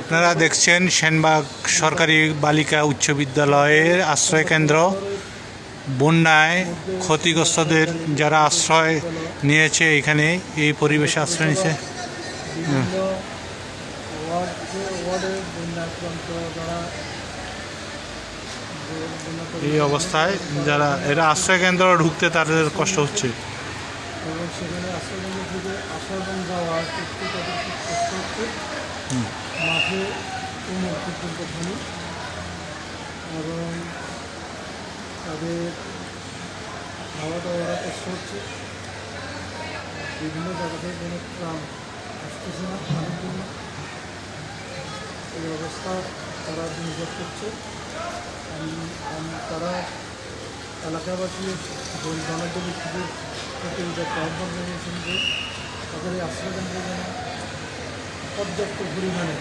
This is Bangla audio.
আপনারা দেখছেন সেনবাগ সরকারি বালিকা উচ্চ বিদ্যালয়ের আশ্রয় কেন্দ্র বন্যায় ক্ষতিগ্রস্তদের যারা আশ্রয় নিয়েছে এখানে, এই পরিবেশে আশ্রয় নিয়েছে। এই অবস্থায় যারা, এরা আশ্রয় কেন্দ্র ঢুকতে তাদের কষ্ট হচ্ছে। এবং সেখানে আশ্রয়কেন্দ্র থেকে যাওয়া করতে তাদের খুব কষ্ট হচ্ছে মাঠে কোমর পর্যন্ত পানি এবং তাদের খাওয়া দাওয়ার কষ্ট হচ্ছে বিভিন্ন জায়গা থেকে কোনো ট্রাম আসতেছে না পানির জন্য এই অবস্থা তারা দিনভর করছে। তারা এলাকাবাসী বন বাণিজ্য ব্যক্তিদের প্রতি আহ্বান জানিয়েছেন যে তাদের এই আশ্রয়কেন্দ্রে যেন পর্যাপ্ত পরিমাণে